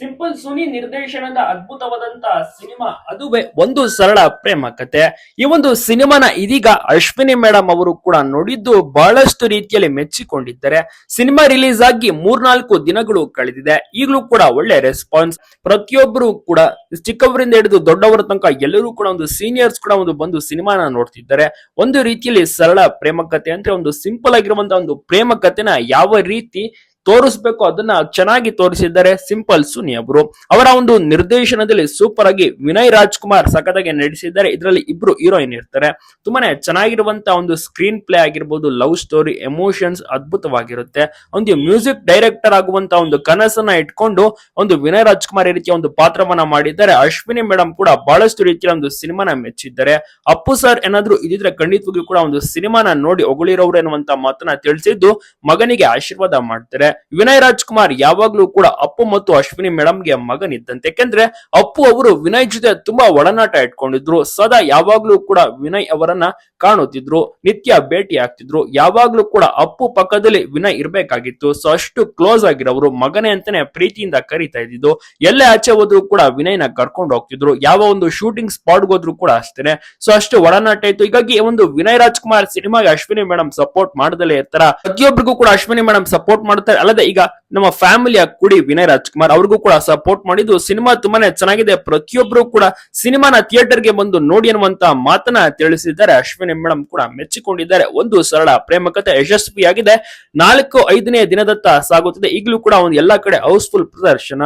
Simple Suni ನಿರ್ದೇಶನದ ಅದ್ಭುತವಾದಂತಹ cinema ಅದುವೇ ಒಂದು ಸರಳ ಪ್ರೇಮ ಕತೆ. ಈ ಒಂದು ಸಿನಿಮಾನ ಇದೀಗ ಅಶ್ವಿನಿ ಮೇಡಮ್ ಅವರು ಕೂಡ ನೋಡಿದ್ದು ಬಹಳಷ್ಟು ರೀತಿಯಲ್ಲಿ ಮೆಚ್ಚಿಕೊಂಡಿದ್ದಾರೆ. ಸಿನಿಮಾ ರಿಲೀಸ್ ಆಗಿ ಮೂರ್ನಾಲ್ಕು ದಿನಗಳು ಕಳೆದಿದೆ. ಈಗಲೂ ಕೂಡ ಒಳ್ಳೆ ರೆಸ್ಪಾನ್ಸ್. ಪ್ರತಿಯೊಬ್ಬರು ಕೂಡ ಚಿಕ್ಕವರಿಂದ ಹಿಡಿದು ದೊಡ್ಡವರ ತನಕ ಎಲ್ಲರೂ ಕೂಡ ಒಂದು ಸೀನಿಯರ್ಸ್ ಕೂಡ ಒಂದು ಬಂದು ಸಿನಿಮಾನ ನೋಡ್ತಿದ್ದಾರೆ. ಒಂದು ರೀತಿಯಲ್ಲಿ ಸರಳ ಪ್ರೇಮ ಕತೆ ಅಂದ್ರೆ ಒಂದು ಸಿಂಪಲ್ ಆಗಿರುವಂತಹ ಒಂದು ಪ್ರೇಮ ಕತೆನ ಯಾವ ರೀತಿ ತೋರಿಸ್ಬೇಕು, ಅದನ್ನ ಚೆನ್ನಾಗಿ ತೋರಿಸಿದ್ದಾರೆ ಸಿಂಪಲ್ ಸುನಿ ಅವರು. ಅವರ ಒಂದು ನಿರ್ದೇಶನದಲ್ಲಿ ಸೂಪರ್ ಆಗಿ ವಿನಯ್ ರಾಜ್ಕುಮಾರ್ ಸಖತ್ತಾಗಿ ನಟಿಸಿದ್ದಾರೆ. ಇದರಲ್ಲಿ ಇಬ್ರು ಹೀರೋಯಿನ್ ಇರ್ತಾರೆ. ತುಂಬಾನೇ ಚೆನ್ನಾಗಿರುವಂತ ಒಂದು ಸ್ಕ್ರೀನ್ ಪ್ಲೇ ಆಗಿರ್ಬೋದು ಲವ್ ಸ್ಟೋರಿ ಎಮೋಷನ್ಸ್ ಅದ್ಭುತವಾಗಿರುತ್ತೆ. ಒಂದು ಮ್ಯೂಸಿಕ್ ಡೈರೆಕ್ಟರ್ ಆಗುವಂತ ಒಂದು ಕನಸನ್ನ ಇಟ್ಕೊಂಡು ಒಂದು ವಿನಯ್ ರಾಜ್ಕುಮಾರ್ ಈ ರೀತಿಯ ಒಂದು ಪಾತ್ರವನ್ನ ಮಾಡಿದ್ದಾರೆ. ಅಶ್ವಿನಿ ಮೇಡಮ್ ಕೂಡ ಬಹಳಷ್ಟು ರೀತಿಯ ಒಂದು ಸಿನಿಮಾನ ಮೆಚ್ಚಿದ್ದಾರೆ. ಅಪ್ಪು ಸರ್ ಏನಾದ್ರು ಇದಿದ್ರೆ ಖಂಡಿತವಾಗಿಯೂ ಕೂಡ ಒಂದು ಸಿನಿಮಾನ ನೋಡಿ ಹೊಗಳಿರೋರು ಎನ್ನುವಂತ ಮಾತನ್ನ ತಿಳಿಸಿದ್ದು ಮಗನಿಗೆ ಆಶೀರ್ವಾದ ಮಾಡ್ತಾರೆ. ವಿನಯ್ ರಾಜ್ಕುಮಾರ್ ಯಾವಾಗ್ಲೂ ಕೂಡ ಅಪ್ಪು ಮತ್ತು ಅಶ್ವಿನಿ ಮೇಡಮ್ಗೆ ಮಗನಿದ್ದಂತೆ. ಯಾಕೆಂದ್ರೆ ಅಪ್ಪು ಅವರು ವಿನಯ್ ಜೊತೆ ತುಂಬಾ ಒಡನಾಟ ಇಟ್ಕೊಂಡಿದ್ರು. ಸದಾ ಯಾವಾಗ್ಲೂ ಕೂಡ ವಿನಯ್ ಅವರನ್ನ ಕಾಣುತ್ತಿದ್ರು. ನಿತ್ಯ ಭೇಟಿ ಆಗ್ತಿದ್ರು. ಯಾವಾಗ್ಲೂ ಕೂಡ ಅಪ್ಪು ಪಕ್ಕದಲ್ಲಿ ವಿನಯ್ ಇರ್ಬೇಕಾಗಿತ್ತು. ಸೊ ಅಷ್ಟು ಕ್ಲೋಸ್ ಆಗಿರೋರು ಮಗನೇ ಅಂತಾನೆ ಪ್ರೀತಿಯಿಂದ ಕರೀತಾ ಇದ್ದಿದ್ದು. ಎಲ್ಲೇ ಆಚೆ ಹೋದ್ರು ಕೂಡ ವಿನಯ್ನ ಕರ್ಕೊಂಡು ಹೋಗ್ತಿದ್ರು. ಯಾವ ಒಂದು ಶೂಟಿಂಗ್ ಸ್ಪಾಟ್ ಹೋದ್ರು ಕೂಡ ಅಷ್ಟೇನೆ. ಸೊ ಅಷ್ಟು ಒಡನಾಟ ಇತ್ತು. ಹೀಗಾಗಿ ಒಂದು ವಿನಯ್ ರಾಜ್ಕುಮಾರ್ ಸಿನಿಮಾಗೆ ಅಶ್ವಿನಿ ಮೇಡಮ್ ಸಪೋರ್ಟ್ ಮಾಡದಲ್ಲೇ ಇರ್ತಾರ. ಪ್ರತಿಯೊಬ್ಬರಿಗೂ ಕೂಡ ಅಶ್ವಿನಿ ಮೇಡಮ್ ಸಪೋರ್ಟ್ ಮಾಡ್ತಾರೆ. ಅಲ್ಲದೆ ಈಗ ನಮ್ಮ ಫ್ಯಾಮಿಲಿಯ ಕುಡಿ ವಿನಯ್ ರಾಜ್ಕುಮಾರ್ ಅವ್ರಿಗೂ ಕೂಡ ಸಪೋರ್ಟ್ ಮಾಡಿದ್ದು ಸಿನಿಮಾ ತುಂಬಾನೇ ಚೆನ್ನಾಗಿದೆ. ಪ್ರತಿಯೊಬ್ಬರು ಕೂಡ ಸಿನಿಮಾನ ಥಿಯೇಟರ್ಗೆ ಬಂದು ನೋಡಿ ಅನ್ನುವಂತ ಮಾತನ್ನ ತಿಳಿಸಿದ್ದಾರೆ. ಅಶ್ವಿನಿ ಮೇಡಮ್ ಕೂಡ ಮೆಚ್ಚಿಕೊಂಡಿದ್ದಾರೆ. ಒಂದು ಸರಳ ಪ್ರೇಮ ಕಥೆ ಯಶಸ್ವಿಯಾಗಿದೆ. ನಾಲ್ಕು ಐದನೇ ದಿನದತ್ತ ಸಾಗುತ್ತಿದೆ. ಈಗಲೂ ಕೂಡ ಒಂದು ಎಲ್ಲಾ ಕಡೆ ಹೌಸ್ಫುಲ್ ಪ್ರದರ್ಶನ.